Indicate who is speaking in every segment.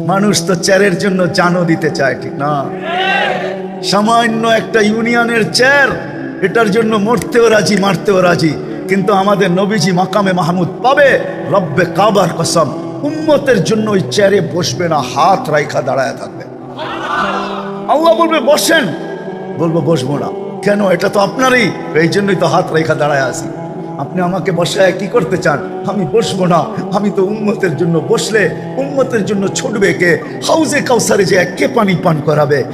Speaker 1: মানুষ তো চেয়ারের জন্য জানও দিতে চায়, ঠিক না? সামান্য একটা ইউনিয়নের চেয়ার, এটার জন্য মরতেও রাজি, মারতেও রাজি। কিন্তু আমাদের নবীজি মাকামে মাহমুদ পাবে, রব্বে কাবার কসম। উম্মতের জন্য ওই চেয়ারে বসবে না, হাত রাইখা দাঁড়ায় থাকবে। আল্লাহ বলবে, বসেন। বলব, বসবো না। কেন? এটা তো আপনারই, এই জন্যই তো হাত রেখা দাঁড়ায় আছি। আপনি আমাকে বসায় কি করতে চান? আমি বসবো না। আমি তো উন্মতের জন্য বসলে উন্মতের জন্য ছুটবে কে? হাউজে কাউসারে যে কে পানি পান করাবে।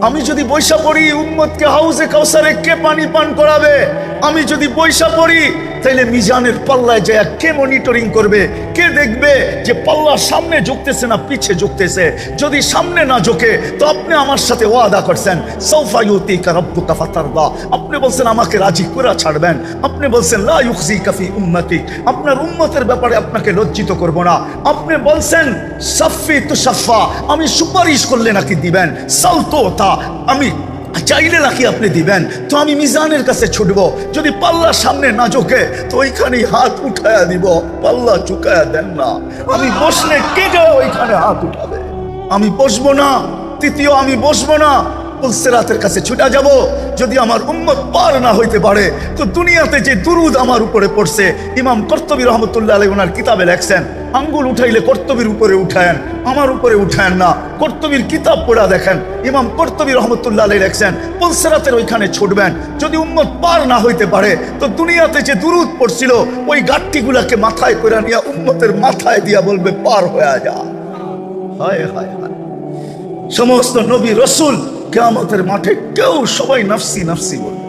Speaker 1: আমি যদি বৈশা পড়ি, উম্মতকে হাউজে কাউসারে কে পানি পান করাবে? আমি যদি বৈশা পড়ি তাইলে মিজানের পাল্লায় যে কে মনিটরিং করবে? কে দেখবে যে পাল্লা সামনে ঝুঁকতেছে না পিছে ঝুঁকতেছে? যদি সামনে না ঝুঁকে, তো আপনি আমার সাথে ওয়াদা করছেন। সৌফায়ুতি রব্বুকা ফাতারদা। আপনি বলছেন, আমাকে রাজি করে ছাড়বেন। আপনি বলছেন, লা কাফি উম্মতি আপনার উম্মতের ব্যাপারে আপনাকে লজ্জিত করব না। আপনি বলছেন, সাফি তু সাফা আমি সুপারিশ করলে নাকি দিবেন। সালতো তা আমি চাইলে নাকি আপনি দিবেন? তো আমি মিজানের কাছে ছুটব। যদি পাল্লা সামনে না ঝোঁকে, তো ওইখানেই হাত উঠায়া দিব। পাল্লা চুকায়া দেন না। আমি বসলে কে কে ওইখানে হাত উঠাবে? আমি বসবো না। তৃতীয় আমি বসবো না। পুলসেরাতের কাছে ছুটা যাব। যদি আমার উম্মত পার না হইতে পারে, তো দুনিয়াতে যে দুরুদ আমার উপরে পড়ছে, ইমাম কর্তবী রহমতুল্লাহ আলী ওনার কিতাবে লেখছেন, আঙ্গুল উঠাইলে কর্তবীর উপরে উঠায়েন, আমার উপরে উঠায়েন না। কর্তবীর কিতাব পড়া দেখেন, ইমাম কর্তবী রহমতুল্লাহ আলী লেখছেন পুলসেরাতের ওইখানে ছুটবেন। যদি উম্মত পার না হইতে পারে, তো দুনিয়াতে যে দুরুদ পড়ছিল, ওই গাঠটিগুলাকে মাথায় করে নিয়ে উম্মতের মাথায় দিয়া বলবে, পার হয়ে যা। হায় হায়। সমস্ত নবী রসুল কেয়ামতের মাঠে কেউ সবাই নাফসি নাফসি বলবে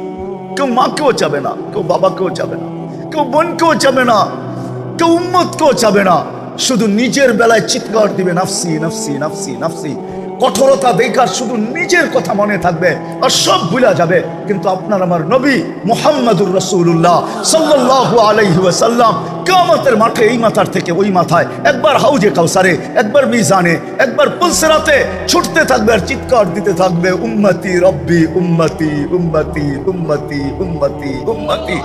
Speaker 1: কেউ মাকেও চাবে না, কেউ বাবাকেও চাবে না, কেউ বোনকেও চাবে না, কেউ উম্মতকেও চাবে না। শুধু নিজের বেলায় চিৎকার দিবে, নাফসি নাফসি নাফসি নাফসি। কঠোরতা দেখার শুধু নিজের কথা মনে থাকবে আর সব ভুলা যাবে। কিন্তু আপনার আমার নবী মোহাম্মদুর রসুল্লাহ সাল্লাল্লাহু আলাইহি কিয়ামতের মাঠে এই মাথার থেকে ওই মাথায় একবার হাউজে কাউসারে, একবার মিজানে, একবার পুলসেরাতে ছুটতে থাকবে আর চিৎকার দিতে থাকবে, উম্মতি রব্বি, উম্মতি উম্মতি উম্মতি উম্মতি উম্মতি।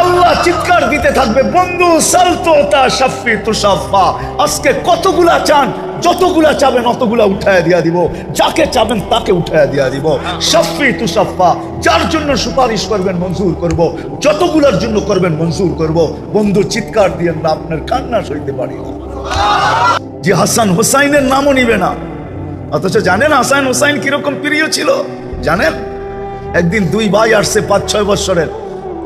Speaker 1: আল্লাহ চিৎকার দিতে থাকবে, বন্ধু, সালতো তা সাফি তুষাফা আজকে কতগুলা চান যতগুলা চাবেন, অতগুলা উঠায় দিয়া দিব। যাকে চাবেন, তাকে উঠায় দিয়া দিব। শাফি তুষাফা যার জন্য সুপারিশ করবেন, মঞ্জুর করব। যতগুলার জন্য করবেন, মঞ্জুর করব। বন্ধু, চিৎকার দিয়ে না, আপনার কান্না সইতে পারি। না যে হাসান হোসাইনের নামও নিবে না। অথচ জানেন হাসান হোসাইন কীরকম প্রিয় ছিল? জানেন? একদিন দুই ভাই আসছে পাঁচ, ছয় বছরের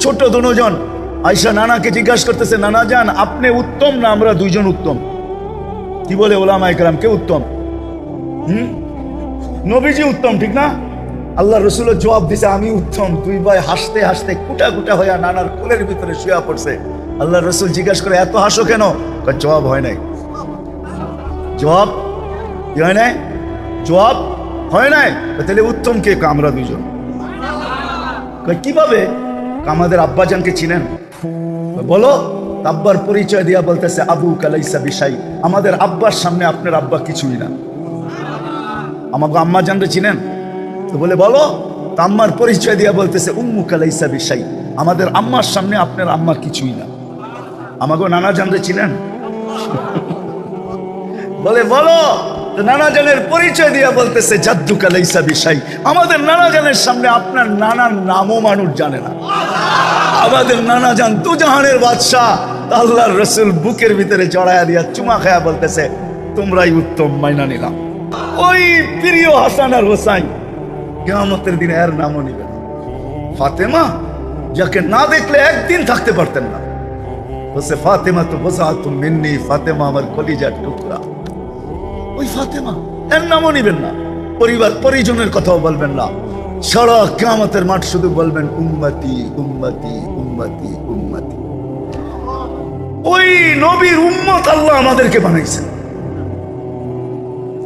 Speaker 1: ছোট দুজন। আয়সা নানাকে জিজ্ঞাসা করতেছে, নানা যান আপনি উত্তম না আমরা দুইজন উত্তম? কি বলে ওলামা একরাম কে উত্তম? হুম? নবীজি উত্তম ঠিক না? আল্লাহ রসুল জবাব দিছে আমি উত্তম। তুই ভাই হাসতে হাসতে কুটা কুটা হইয়া নানার কোলের ভিতরে শুয়া পড়ছে। আল্লাহ রসুল জিজ্ঞাসা করে এত হাসো কেন? জবাব হয় নাই। জবাব কি হয় নাই? জবাব হয় নাই? তাহলে উত্তম কে? কয়, আমরা দুজন কীভাবে? আমাদের আব্বাজানকে চিনেন। বলো। আব্বার পরিচয় দিয়া বলতেছে আবু কালাইসা বিশাই। আমাদের আব্বার সামনে আপনার আব্বা কিছুই না। আমাকে আম্মা জানতে চিনেন? তো বলে, বলো। তা আম্মার পরিচয় দিয়া বলতেছে উম্মু কালাইসা বিশাই। আমাদের আম্মার সামনে আপনার আম্মা কিছুই না। আমাকে নানা জানতে ছিলেন বলে, বলো। তো নানা জানের পরিচয় দিয়া বলতেছে জাদ্দু কালাইসা বিশাই। আমাদের নানা জানের সামনে আপনার নানার নামও মানুষ জানে না। আমাদের নানা জান তু জাহানের বাদশাহ। আল্লাহর রসুল বুকের ভিতরে জড়ায়া দিয়া চুমা খায়া বলতেছে, তোমরাই উত্তম মাইনা নিলাম। ওই প্রিয় হাসান আর হোসাইন কেমতের দিনে এর নামও নিবে ফাতেমা, যাকে না দেখলে একদিন থাকতে পারতেন না। বসে ফাতেমা তো তুমি মিন্নি, ফাতেমা আমার কলিজার টুকরা। ওই ফাতেমা, এর নামও নিবেন না। পরিবার, পরিজনের কথাও বলবেন না। সারা কেয়ামতের মাঠ শুধু বলবেন, উম্মতি উম্মতি উম্মতি উম্মতি। ওই নবীর উম্মত আল্লাহ আমাদেরকে বানাইছেন।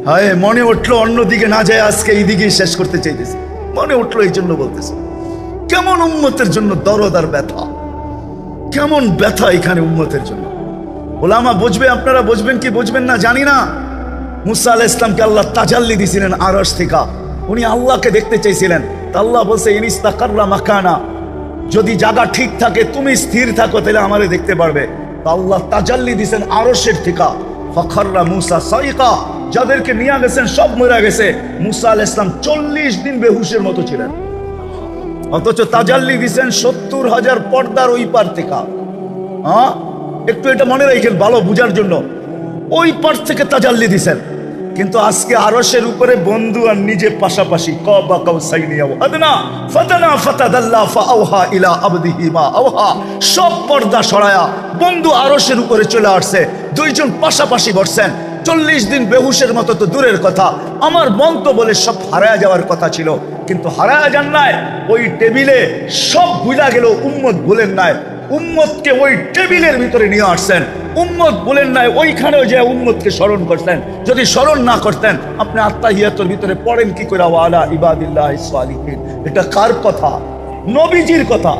Speaker 1: হায় মনে উঠল অন্যদিকে না যায় আজকে এই দিকেই শেষ করতে চাইতেছে। মনে উঠল এই জন্য বলতেছে কেমন উম্মতের জন্য দরদ আর ব্যথা? কেমন ব্যথা এখানে উম্মতের জন্য? ওলামা বুঝবে আপনারা বুঝবেন কি বুঝবেন না জানি না। মুসা আলাহ ইসলামকে আল্লাহ তাজাল্লি দিছিলেন আরস থেকে। উনি আল্লাহকে দেখতে চাইছিলেন। তা আল্লাহ বলছে ইনিস্তা কার্লা মাকানা। যদি জায়গা ঠিক থাকে, তুমি স্থির থাকো, তাহলে আমারে দেখতে পারবে। আল্লাহ তাজাল্লি দিছেন আরসের থেকে ফখররা মুসা সাইকা, যাদেরকে নিয়ে গেছেন, সব মরে গেছে। মুসা আল ইসলাম চল্লিশ দিন বেহুশের মতো ছিলেন। অথচ তাজাল্লি দিছেন সত্তর হাজার পর্দার ওই পার থেকে। হ্যাঁ একটু এটা মনে রাখেন, ভালো বুঝার জন্য। ওই পার থেকে তাজাল্লি দিছেন। কিন্তু আজকে আরশের উপরে বন্ধু আর নিজে পাশাপাশি ক বা কাউ সাইনিয়াও আদনা ফাতানা ফাতাদাল্লা ফাআওহা ইলা আবদিহি মা আওহা। সব পর্দা সরায়া বন্ধু আরশের উপরে চলে আসছে, দুইজন পাশাপাশি বসছেন। চল্লিশ দিন বেহুশের মতো তো দূরের কথা, আমার মন তো বলে সব হারায়া যাওয়ার কথা ছিল, কিন্তু হারায়া যান নাই, ওই টেবিলে সব ভুলা গেল, উম্মত বলেন নাই। উম্মতকে ওই টেবিলের ভিতরে নিয়ে আসছেন। উম্মত বলেন নাই, ওইখানেও যে উম্মতকে স্মরণ করতেন। যদি স্মরণ না করতেন, আপনি আত্মা আত্মাহিয়াতর ভিতরে পড়েন কি করে? ওয়ালা ইবাদিল্লাহ এটা কার কথা? নবীজির কথা।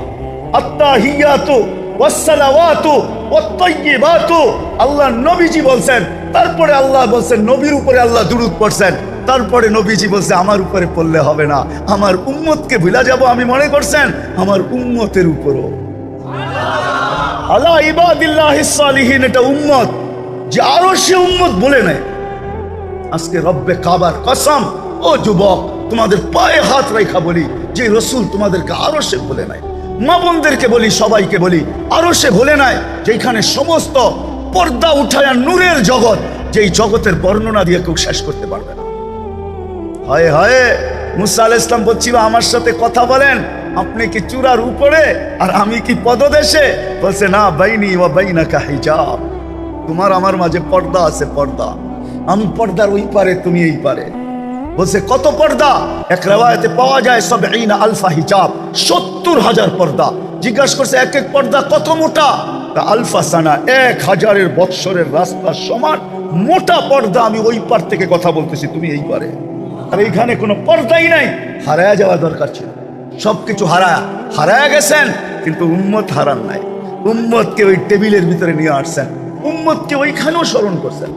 Speaker 1: ওয়াসসালাওয়াতু ওয়াত্তাইয়িবাতু আল্লাহ নবীজি বলছেন, তারপরে আল্লাহ বলছেন, নবীর উপরে আল্লাহ দুরূদ পড়ছেন। তারপরে নবীজি বলছে, আমার উপরে পড়লে হবে না। আমার উম্মতকে ভুলা যাব আমি মনে করছেন? আমার উম্মতের উপরও। আল্লাহ ইবাদিল্লাহ সালিহিন, এটা উম্মত যে আরও সে উম্মত বলে নেয়। আজকে রব্বে কাবার কসম, ও যুবক, তোমাদের পায়ে হাত রেখা বলি, যে রসুল তোমাদেরকে আরও সে বলে নাই মা বোনদেরকে বলি, সবাইকে বলি, আরও সে বলে নাই যেখানে সমস্ত পর্দা উঠায় নূরের জগৎ, যেই জগতের বর্ণনা দিয়ে কেউ শেষ করতে পারবে না। হায় হায়, মুসা আল ইসলাম বলছিল আমার সাথে কথা বলেন। আপনি কি চূড়ার উপরে আর আমি কি পদদেশে? বলছে, না, বাইনি ও বাইনা কা হিজাব। তোমার আমার মাঝে পর্দা আছে, পর্দা। আমি পর্দার ওই পারে, তুমি এই পারে। বলছে, কত পর্দা? এক রেওয়ায়তে পাওয়া যায় সব ইনা আলফা হিজাব। সত্তর হাজার পর্দা। জিজ্ঞাসা করছে, এক এক পর্দা কত মোটা? তা আলফা সানা, এক হাজারের বৎসরের রাস্তা সমান মোটা পর্দা। আমি ওই পার থেকে কথা বলতেছি, তুমি এই পারে। আর এইখানে কোনো পর্দাই নাই। হারায়া যাওয়া দরকার ছিল। সবকিছু হারা হারায়া গেছেন, কিন্তু উম্মত হারান নাই। উম্মতকে ওই টেবিলের ভিতরে নিয়ে আসছেন। উম্মতকে ওইখানেও স্মরণ করছেন।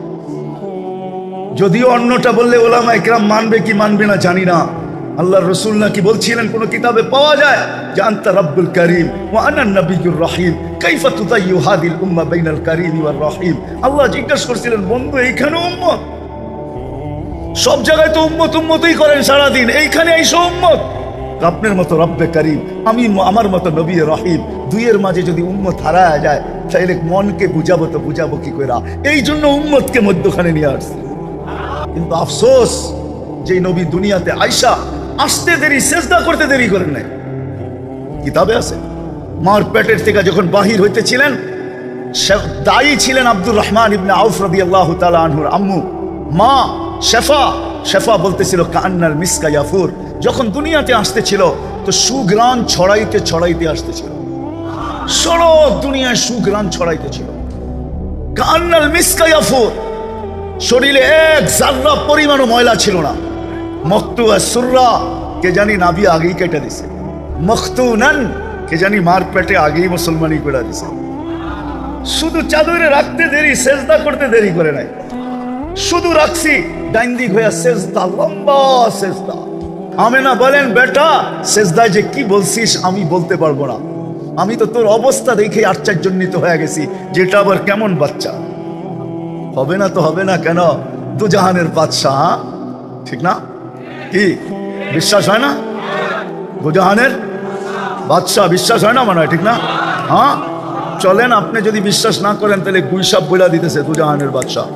Speaker 1: যদিও অন্যটা বললে ওলামা একরাম মানবে কি মানবে না জানি না। আল্লাহ রসুল নাকি বলছিলেন, কোন কিতাবে পাওয়া যায়? যে আন্তা রব্বুল করিম ও আনান রহিম। কাইফা তুতাইয়ু উম্মা বাইনাল করিম ওয়ার রহিম। আল্লাহ জিজ্ঞাসা করছিলেন, বন্ধু, এইখানে উম্মত? সব জায়গায় তো উম্মত উম্মতই করেন সারাদিন। এইখানে এইসব উম্মত। আপনার মতো রব্বে করিম, আমি আমার মতো নবী রহিম, দুইয়ের মাঝে যদি উম্মত হারায় যায়, তাইলে মনকে বুঝাবো তো বুঝাবো কি করে এই জন্য উম্মতকে মধ্যখানে নিয়ে আসছে। কিন্তু আফসোস যে নবী দুনিয়াতে আইসা, আসতে দেরি, সেজদা করতে দেরি করেন নাই। কিতাবে আছে? মার পেটের থেকে যখন বাহির হইতেছিলেন দায়ী ছিলেন আব্দুর রহমান ইবনে আউফ রবি আল্লাহ তালা আনহুর আম্মু। মা, শেফা শেফা বলতেছিল, কান্নার মিসকা ইয়াফুর। যখন দুনিয়াতে আসতেছিল, তো সুগ্রাণ ছড়াইতে ছড়াইতে আসতেছিল। সড়ক দুনিয়ায় সুগ্রাণ ছড়াইতেছিল। কান্নাল মিসকা ইয়াফুর। শরীরে এক জাররা পরিমাণও ময়লা ছিল না। মক্তু সুররা, কে জানি নাবি আগেই কেটে দিছে। মখতুনান কে জানি মার পেটে আগেই মুসলমানি করে দিছে। শুধু চাদরে রাখতে দেরি, সেজদা করতে দেরি করে নাই। শুধু রাখছি, ডাইন দিক হইয়া সেজদা, লম্বা সেজদা। আমেনা, বলেন বেটা, সেজদায় যে কি বলছিস আমি বলতে পারব না। আমি তো তোর অবস্থা দেখে আশ্চর্যজনিত হয়ে গেছি, যেটা আবার কেমন বাচ্চা। হবে না তো হবে না কেন? দুজাহানের বাদশাহ হ্যাঁ? ঠিক না? কি? বিশ্বাস হয় না? দুজাহানের বাদশাহ, বিশ্বাস হয় না মনে হয়, ঠিক না? হ্যাঁ? চলেন, আপনি যদি বিশ্বাস না করেন, তাহলে গুইসাব বইলা দিতেছে দুজাহানের বাদশাহ।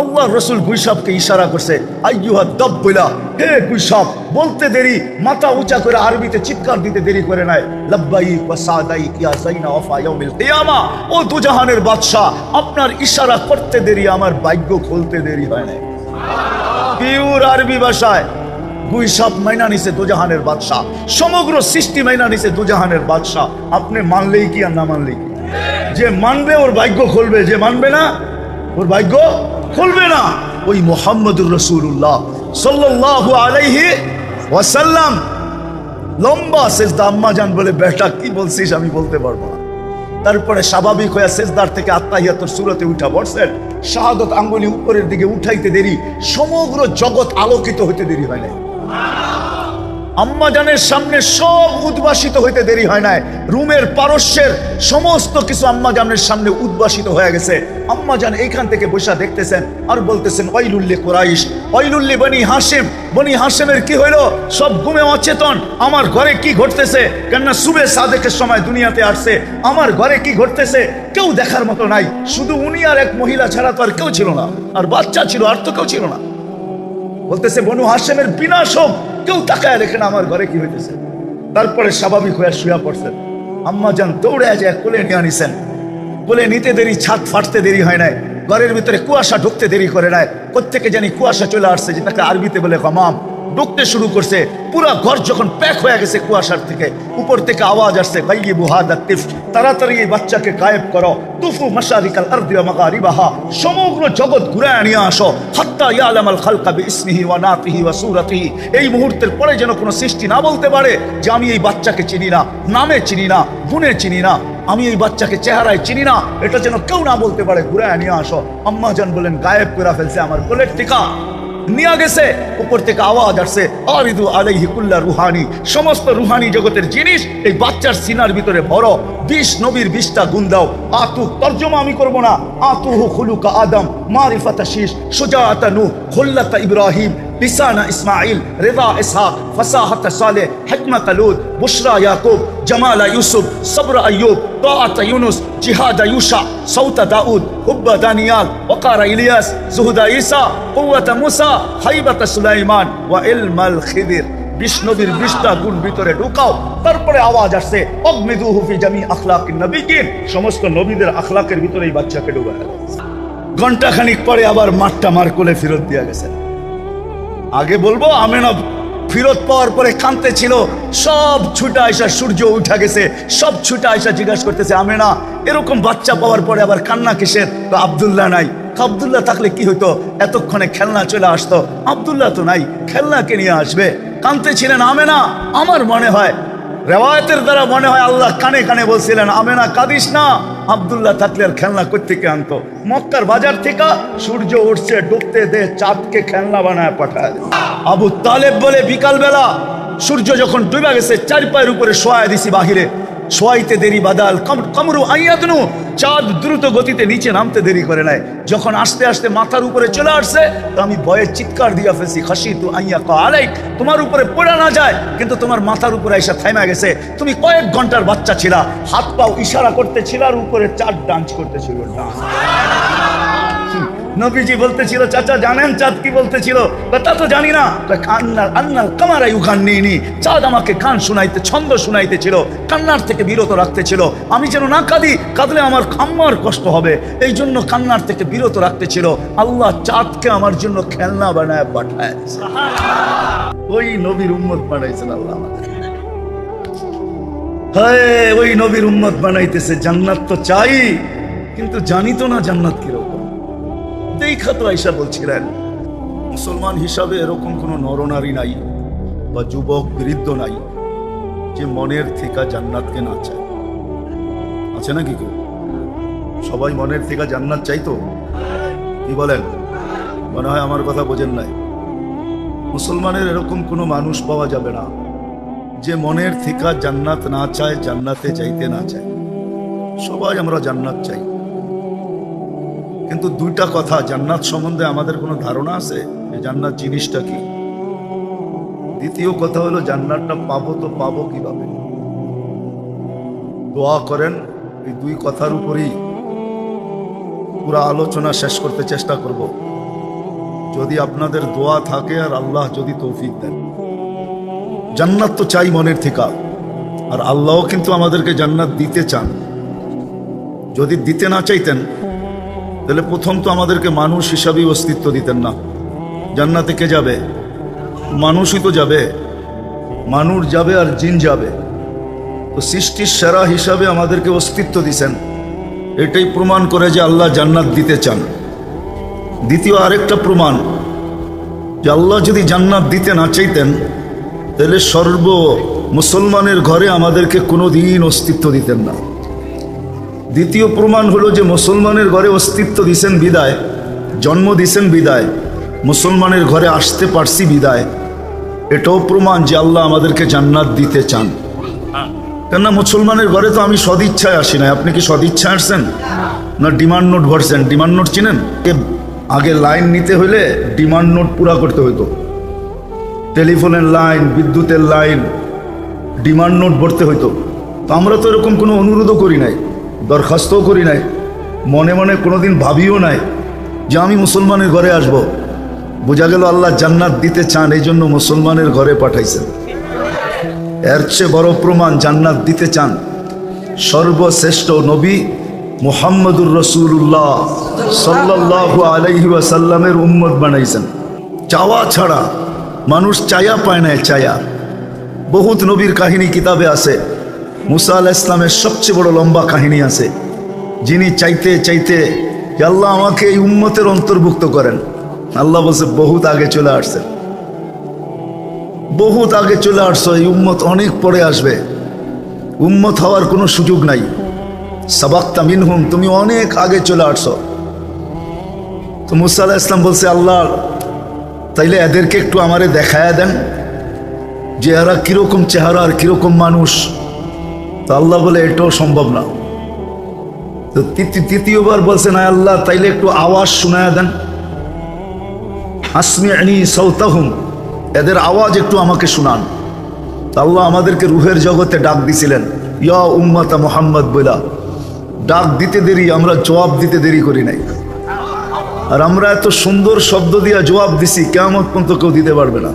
Speaker 1: আল্লাহ রসুল গুইসাবকে ইশারা করছে, আইয়ুহা দব বইলা হে গুইসাব, বলতে দেরি, মাথা উঁচা করে আরবিতে চিৎকার দিতে দেরি করে নাই। লব্বাইক ওয়া সাদাইক ইয়া যাইনা ওয়াফা ইয়াউমিল কিয়ামা। ও দুজাহানের বাদশাহ, আপনার ইশারা করতে দেরি, আমার ভাগ্য খুলতে দেরি হয় নাই। পিওর আরবি ভাষায়, গুইসাব মাইনা নিছে দুজাহানের বাদশাহ, সমগ্র সৃষ্টি মাইনা নিছে দুজাহানের বাদশাহ। আপনি মানলেই কি আর না মানলেই যে মানবে ওর ভাগ্য খুলবে, যে মানবে না, ওর ভাগ্য খুলবে না। ওই মোহাম্মদুর রসুল্লাহ সাল্লাল্লাহু আলাইহি ওয়াসাল্লাম লম্বা সেজদা আম্মা যান বলে, বেটা, কি বলছিস? আমি বলতে পারব না। তারপরে স্বাভাবিক হয়ে সেজদার থেকে আত্মাহিয়াতর সুরতে উঠা বসছেন। শাহাদত আঙ্গুলি উপরের দিকে উঠাইতে দেরি, সমগ্র জগৎ আলোকিত হইতে দেরি হয় নাই। আম্মাজানের সামনে সব উদ্ভাসিত হইতে দেরি হয় নাই। রুমের পারস্যের সমস্ত কিছু আম্মাজানের সামনে উদ্ভাসিত হয়ে গেছে। আম্মাজান এইখান থেকে বসে দেখতেছেন আর বলতেছেন ওয়াইলুল্লি কোরাইশ ওয়াইলুল্লি বনি হাসিম বনি হাসিমের কি হইল? সব ঘুমে অচেতন, আমার ঘরে কি ঘটতেছে? কেননা সুবে সাদেকের সময় দুনিয়াতে আসছে, আমার ঘরে কি ঘটতেছে? কেউ দেখার মতো নাই। শুধু উনি আর এক মহিলা ছাড়া তো আর কেউ ছিল না। আর বাচ্চা ছিল, আর তো কেউ ছিল না। বলতেছে, বনু হাসেমের বিনাশ হোক কেউ তাকায় দেখেন আমার ঘরে কি হইতেছে। তারপরে স্বাভাবিক হয়ে শুয়া পড়ছেন আম্মা যান দৌড়ে যায় কোলে নিয়ে আনিসেন কোলে নিতে দেরি, ছাদ ফাটতে দেরি হয় নাই। ঘরের ভিতরে কুয়াশা ঢুকতে দেরি করে নাই। প্রত্যেকে জানি কুয়াশা চলে আসছে, যেটাকে আরবিতে বলে গমাম ঢুকতে শুরু করছে। পুরো ঘর যখন প্যাক হয়ে গেছে কুয়াশার থেকে, উপর থেকে আওয়াজ আসছে গাইয়ে বুহাদা তিফ তাড়াতাড়ি এই বাচ্চাকে গায়েব করো। তুফু মশারিকাল আরদি ওয়া মাগারিবাহা, সমগ্র জগৎ ঘুরে নিয়ে আসো। হাত্তা ইয়ালামাল খালকা বিইসমিহি ওয়া নাতিহি ওয়া সূরাতিহি। এই মুহূর্তের পরে যেন কোনো সৃষ্টি না বলতে পারে, যে আমি এই বাচ্চাকে চিনি না, নামে চিনি না, গুণে চিনি না, আমি এই বাচ্চাকে চেহারায় চিনি না, এটা যেন কেউ না বলতে পারে, ঘুরে নিয়ে আসো। আম্মা জান বলেন, গায়েব করে ফেলছে আমার কোলের টিকা নিয়ে গেছে। উপর থেকে আওয়াজ আসছে, আরিদু আলাই হিকুল্লা রুহানি। সমস্ত রুহানি জগতের জিনিস এই বাচ্চার সিনার ভিতরে বড় বিশ নবীর বিশটা গুন দাও। আতু, তর্জমা আমি করব না। আতুহু খুলুকা আদম, মারিফাতা শীষ, সুজাতা নু খোল্লাতা ইব্রাহিম। লিসানা ইসমাইল রেদা ইসহাক ফসাহাত সালেহ হিকমত লুত বুশরা ইয়াকুব জামালা ইউসুফ সবর আইয়ুব طاعة يونس جهاد يوشع صوت داود حب دانيال وقار إلياس زهد عيسى قوة موسى হাইবাতা সুলাইমান ওয়া ইলমাল খিদির বিশ নবীর বিশটা গুণ ভিতরে ঢুকাও তারপরে আওয়াজ আসছে অগ্নিদুহু ফি জামি আখলাকিন নবীগিন সমস্ত নবীদের আখলাকের ভিতরে এই বাচ্চাকে ডুবায় ঘন্টা খানিক পরে আবার মাঠটা মার কোলে ফেরত দিয়া গেছে আগে বলব, আমেনব ফিরত পাওয়ার পরে কানতে ছিল। সব ছুটা আইসা সূর্য উঠা গেছে, সব ছুটা আইসা জিজ্ঞাসা করতেছে, আমেনা, এরকম বাচ্চা পাওয়ার পরে আবার কান্না কিসের? তো আবদুল্লাহ নাই। আবদুল্লাহ থাকলে কি হইতো? এতক্ষণে খেলনা চলে আসতো। আবদুল্লাহ তো নাই, খেলনাকে নিয়ে আসবে। কানতে ছিলেন আমেনা। আমার মনে হয় রেওয়ায়তের দ্বারা মনে হয় আল্লাহ কানে কানে বলছিলেন, আমেনা, কাঁদিস না। আবদুল্লাহ থাকলে আর খেলনা থেকে আনতো? মক্কার বাজার থেকে সূর্য উঠছে, ডুবতে দে, চাঁদকে খেলনা বানায় পাঠায় আবু তালেব বলে, বিকালবেলা সূর্য যখন ডুবে গেছে চার পায়ের উপরে শোয়া দিছি বাহিরে। শোয়াইতে দেরি বাদাল, কম- কমরু আইয়াতনু। চাঁদ দ্রুত গতিতে নিচে নামতে দেরি করে নেয় যখন আস্তে আস্তে মাথার উপরে চলে আসছে, তো আমি ভয়ে চিৎকার দিয়া ফেলছি খাসি তু আইয়া ক আলাই তোমার উপরে পড়া না যায়, কিন্তু তোমার মাথার উপরে এসে থাইমা গেছে। তুমি কয়েক ঘণ্টার বাচ্চা ছিলা হাত পাও ইশারা করতেছিল আর উপরে চার ডান্স করতেছিল ডান্স নবীজি বলতেছিল চাচা জানেন চাঁদ কি বলতেছিল? তা তো জানি না। কান্নার আন্নার কামারাই উখান নিয়ে নি চাঁদ আমাকে গান শুনাইতে ছন্দ শুনাইতেছিল কান্নার থেকে বিরত রাখতেছিল। আমি যেন না কাঁদি কাঁদলে আমার খাম্মার কষ্ট হবে। এই জন্য কান্নার থেকে বিরত রাখতেছিল। আল্লাহ চাঁদকে আমার জন্য খেলনা বানায় পাঠায় ওই নবীর উম্মত বানাইছেন আল্লাহ আমাদের। হায় ওই নবীর উম্মত বানাইতেছে। জান্নাত তো চাই কিন্তু জানি তো না জান্নাত কীরকম। দেখা তো আইসা বলছিলেন, মুসলমান হিসাবে এরকম কোনো নরনারী নাই বা যুবক বৃদ্ধ নাই যে মনের থেকে জান্নাতকে না চায়। আছে নাকি কেউ? সবাই মনের থেকে জান্নাত চাইতো কি বলেন? মনে হয় আমার কথা বোঝেন নাই। মুসলমানের এরকম কোনো মানুষ পাওয়া যাবে না যে মনের থেকে জান্নাত না চায়, জান্নাতে যাইতে না চায়। সবাই আমরা জান্নাত চাই। কিন্তু দুইটা কথা, জান্নাত সম্বন্ধে আমাদের কোনো ধারণা আছে? জান্নাত জিনিসটা কি? দ্বিতীয় কথা হলো, জান্নাতটা পাবো তো পাবো কীভাবে? দোয়া করেন, এই দুই কথার উপরেই পুরা আলোচনা শেষ করতে চেষ্টা করব। যদি আপনাদের দোয়া থাকে আর আল্লাহ যদি তৌফিক দেন। জান্নাত তো চাই মনের থেকে, আর আল্লাহও কিন্তু আমাদেরকে জান্নাত দিতে চান। যদি দিতে না চাইতেন তাহলে প্রথম তো আমাদেরকে মানুষ হিসাবেই অস্তিত্ব দিতেন না। জান্নাতে কে যাবে? মানুষই তো যাবে। মানুষ যাবে আর জিন যাবে। তো সৃষ্টির সেরা হিসাবে আমাদেরকে অস্তিত্ব দিছেন। এটাই প্রমাণ করে যে আল্লাহ জান্নাত দিতে চান। দ্বিতীয় আরেকটা প্রমাণ, যে আল্লাহ যদি জান্নাত দিতে না চাইতেন, তাহলে সর্ব মুসলমানের ঘরে আমাদেরকে কোনো দিন অস্তিত্ব দিতেন না। দ্বিতীয় প্রমাণ হলো যে মুসলমানের ঘরে অস্তিত্ব দিছেন বিদায়, জন্ম দিছেন বিদায়, মুসলমানের ঘরে আসতে পারছি বিদায়। এটাও প্রমাণ যে আল্লাহ আমাদেরকে জান্নাত দিতে চান। কেননা মুসলমানের ঘরে তো আমি সদিচ্ছায় আসি না আপনি কি সদিচ্ছায় আসছেন? না ডিমান্ড নোট ভরছেন? ডিমান্ড নোট চিনেন? আগে লাইন নিতে হলে ডিমান্ড নোট পুরা করতে হতো টেলিফোনের লাইন, বিদ্যুতের লাইন, ডিমান্ড নোট ভরতে হতো তো আমরা তো এরকম কোনো অনুরোধও করি নাই। দরখাস্তও করি নাই। মনে মনে কোনোদিন ভাবিও নাই যে আমি মুসলমানের ঘরে আসব। বোঝা গেল আল্লাহ জান্নাত দিতে চান, এই জন্য মুসলমানের ঘরে পাঠাইছেন। এর চেয়ে বড় প্রমাণ জান্নাত দিতে চান সর্বশ্রেষ্ঠ নবী মুহাম্মদুর রসুল্লাহ সাল্লাহ আলাইহি ওয়াসাল্লামের উম্মত বানাইছেন। চাওয়া ছাড়া মানুষ চায়া পায় না চায়া। বহুত নবীর কাহিনী কিতাবে আছে। মুসা আলাহ ইসলামের সবচেয়ে বড় লম্বা কাহিনী আছে। যিনি চাইতে চাইতে আল্লাহ আমাকে এই উম্মতের অন্তর্ভুক্ত করেন। আল্লাহ বলছে, বহুত আগে চলে আসছে। বহুত আগে চলে আসছো, এই উম্মত অনেক পরে আসবে। উম্মত হওয়ার কোনো সুযোগ নাই। সাবাক্তা মিনহুম, তুমি অনেক আগে চলে আসছো। তো মুসা আলাহ ইসলাম বলছে, আল্লাহ, তাইলে এদেরকে একটু আমারে দেখায়া দেন যে এরা কীরকম চেহারা আর কীরকম মানুষ। তো আল্লাহ বলে, এটাও সম্ভব না। তো তৃতীয়- তৃতীয়বার বলছেন, আয় আল্লাহ, তাইলে একটু আওয়াজ শোনায়া দেন। আসমি আনি সৌতাহুম এদের আওয়াজ একটু আমাকে শুনান। তো আল্লাহ আমাদেরকে রুহের জগতে ডাক দিছিলেন, ইয়া উম্মাতা মোহাম্মদ বইলা, ডাক দিতে দেরি, আমরা জবাব দিতে দেরি করি নাই। আর আমরা এত সুন্দর শব্দ দিয়া জবাব দিছি কেমন পর্যন্ত কেউ দিতে পারবে না।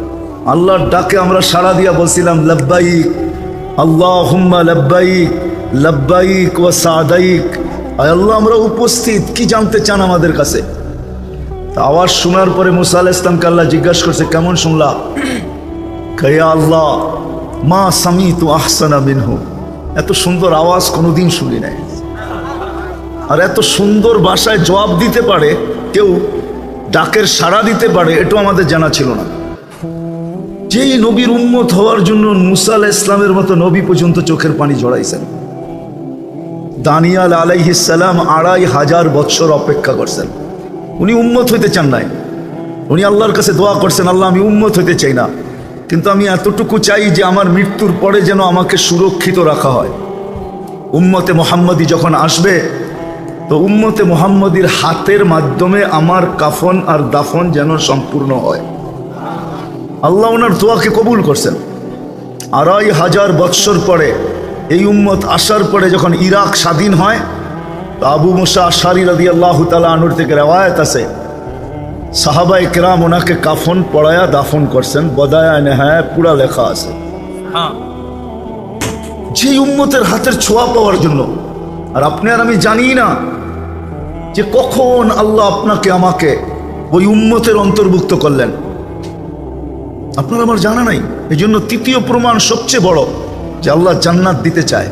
Speaker 1: আল্লাহর ডাকে আমরা সাড়া দিয়া বলছিলাম, লব্বাইক আল্লাহ হুম্মা লব্বাইক লব্বাইক ও সাদাইক। আল্লাহ, আমরা উপস্থিত, কি জানতে চান আমাদের কাছে? আওয়াজ শোনার পরে মুসা আলাহ ইসলামকে আল্লাহ জিজ্ঞাসা করছে, কেমন শুনলা? কয়া আল্লাহ, মা সামি তু আহসানা মিনহু। এত সুন্দর আওয়াজ কোনোদিন শুনি নাই। আর এত সুন্দর ভাষায় জবাব দিতে পারে, কেউ ডাকের সাড়া দিতে পারে, এটাও আমাদের জানা ছিল না। যেই নবীর উন্মত হওয়ার জন্য মুসা আলাহ ইসলামের মতো নবী পর্যন্ত চোখের পানি জড়াইছেন। দানিয়াল আলাইহিসাল্লাম আড়াই হাজার বৎসর অপেক্ষা করছেন। উনি উন্মত হইতে চান নাই। উনি আল্লাহর কাছে দোয়া করছেন, আল্লাহ, আমি উন্মত হইতে চাই না। কিন্তু আমি এতটুকু চাই যে আমার মৃত্যুর পরে যেন আমাকে সুরক্ষিত রাখা হয়। উম্মতে মোহাম্মদী যখন আসবে, তো উম্মতে মোহাম্মদীর হাতের মাধ্যমে আমার কাফন আর দাফন যেন সম্পূর্ণ হয়। আল্লাহ ওনার দোয়াকে কবুল করছেন। আড়াই হাজার বৎসর পরে এই উম্মত আসার পরে যখন ইরাক স্বাধীন হয় তো আবু মুসা আশারি রাদি আল্লাহ তালা আনুর থেকে রেওয়ায়ত আছে। সাহাবাই কেরাম ওনাকে কাফন পড়ায়া দাফন করছেন বদায়া নেহায় পুরা লেখা আছে। যে উম্মতের হাতের ছোঁয়া পাওয়ার জন্য আর আপনি আর আমি জানি না যে কখন আল্লাহ আপনাকে আমাকে ওই উম্মতের অন্তর্ভুক্ত করলেন। আপনার আমার জানা নাই। এই জন্য তৃতীয় প্রমাণ সবচেয়ে বড় যে আল্লাহ জান্নাত দিতে চায়।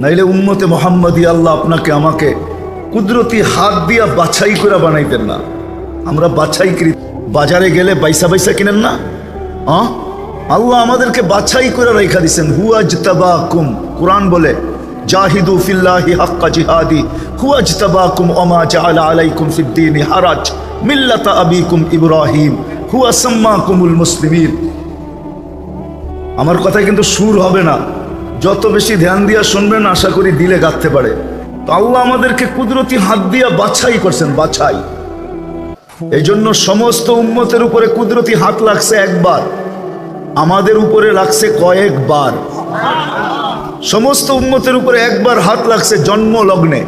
Speaker 1: নাইলে উম্মতে মোহাম্মদী আল্লাহ আপনাকে, আমাকে কুদরতি হাত দিয়া বাছাই করে বানাইতেন না। আমরা বাছাই করি। বাজারে গেলে বাইসা বাইসা কিনেন না? আল্লাহ আমাদেরকে বাছাই করে রেখা দিছেন। হুয়াজ কুম কোরআন বলে, জাহিদু ফিল্লাহি হাক্কা জিহাদি হুয়াজ কুম ওমা জাআলা আলাইকুম ফিদ্দিনি হারাজ, মিল্লাতা আবিকুম ইব্রাহিম। হুয়া সাম্মাকুমুল মুসলিমিন। আমার কথায় কিন্তু সুর হবে না। যত বেশি ধ্যান দিয়া শুনবেন, আশা করি দিলে গাঁথতে পারে। তো আল্লাহ আমাদেরকে কুদরতি হাত দিয়া বাছাই করছেন, বাছাই। এই জন্য সমস্ত উম্মতের উপরে কুদরতি হাত লাগছে একবার। আমাদের উপরে লাগছে কয়েকবার। সমস্ত উম্মতের উপরে একবার হাত লাগছে জন্ম লগ্নে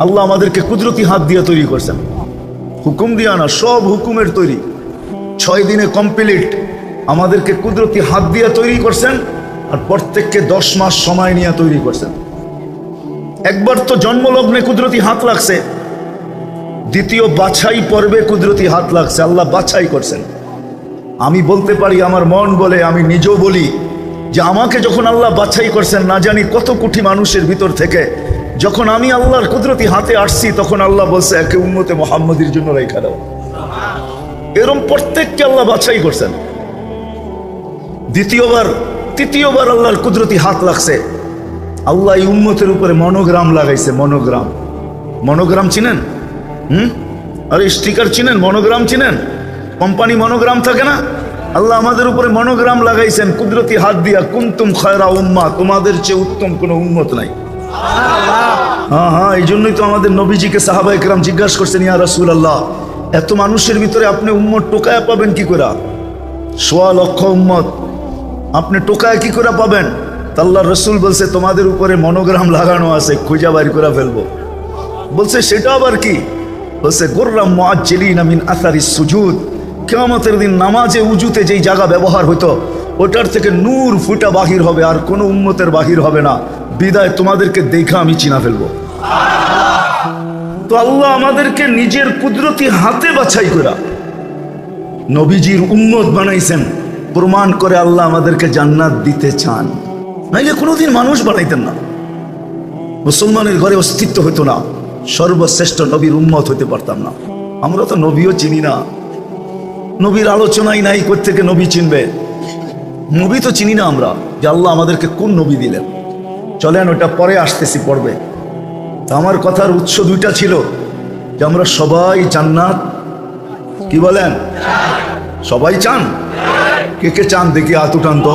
Speaker 1: আল্লাহ আমাদেরকে কুদরতি হাত দিয়ে তৈরি করছেন। হুকুম দিয়া না, সব হুকুমের তৈরি। ছয় দিনে কমপ্লিট আমাদেরকে কুদরতি হাত দিয়ে তৈরি করছেন আর প্রত্যেককে দশ মাস সময় নিয়ে তৈরি করছেন। একবার তো জন্মলগ্নে কুদরতি হাত লাগছে। দ্বিতীয় বাছাই পর্বে কুদরতি হাত লাগছে। আল্লাহ বাছাই করছেন। আমি বলতে পারি, আমার মন বলে, আমি নিজেও বলি যে আমাকে যখন আল্লাহ বাছাই করছেন, না জানি কত কোটি মানুষের ভিতর থেকে যখন আমি আল্লাহর কুদরতি হাতে আসছি, তখন আল্লাহ বলছে, একে উন্মতে মোহাম্মদীর জন্য রেখা দাও। এরম প্রত্যেককে আল্লাহ বাছাই করছেন। দ্বিতীয়বার, তৃতীয়বার আল্লাহর কুদরতি হাত লাগছে। আল্লাহ এই উম্মতের উপরে মনোগ্রাম লাগাইছে, মনোগ্রাম। মনোগ্রাম চিনেন? হুম? আরে, স্টিকার চিনেন? মনোগ্রাম চিনেন? কোম্পানি মনোগ্রাম থাকে না? আল্লাহ আমাদের উপরে মনোগ্রাম লাগাইছেন, কুদরতি হাত দিয়া, কুন্তুম খয়রা উম্মা তোমাদের চেয়ে উত্তম কোনো উন্মত নাই। হ্যাঁ হ্যাঁ এই জন্যই তো আমাদের নবীজিকে সাহাবা একরাম জিজ্ঞাসা করছেন, ইয়া রাসূল আল্লাহ এত মানুষের ভিতরে আপনি উম্মত টোকায় পাবেন কি করে? সোয়া লক্ষ উম্মত। আপনি টোকায় কি করে পাবেন? তা আল্লাহ রসুল বলছে, তোমাদের উপরে মনোগ্রাম লাগানো আছে, খুঁজা বাইর করে ফেলব। বলছে, সেটা আবার কি? বলছে, গোর্রাম মুআজ্জিলিনা মিন আসারি সুজুদ। কিয়ামতের দিন নামাজে উজুতে যেই জায়গা ব্যবহার হতো ওটার থেকে নূর ফুটা বাহির হবে আর কোনো উম্মতের বাহির হবে না। বিদায় তোমাদেরকে দেখা আমি চিনা ফেলব। তো আল্লাহ আমাদেরকে নিজের কুদরতি হাতে বাছাই করা। নবীজির উম্মত বানাইছেন। প্রমাণ করে আল্লাহ আমাদেরকে জান্নাত দিতে চান। নাইলে কোনোদিন মানুষ বানাইতেন না। মুসলমানের ঘরে অস্তিত্ব হতো না। সর্বশ্রেষ্ঠ নবীর উম্মত হতে পারতাম না। আমরা তো নবীও চিনি না। নবীর আলোচনাই নাই থেকে নবী চিনবে। নবী তো চিনি না আমরা যে আল্লাহ আমাদেরকে কোন নবী দিলেন। চলেন, ওটা পরে আসতেছি পড়বে আমার কথার উৎস দুইটা ছিল যে আমরা সবাই জান্নাত। কি বলেন? সবাই চান? কে কে চান? দেখি আতু টান তো।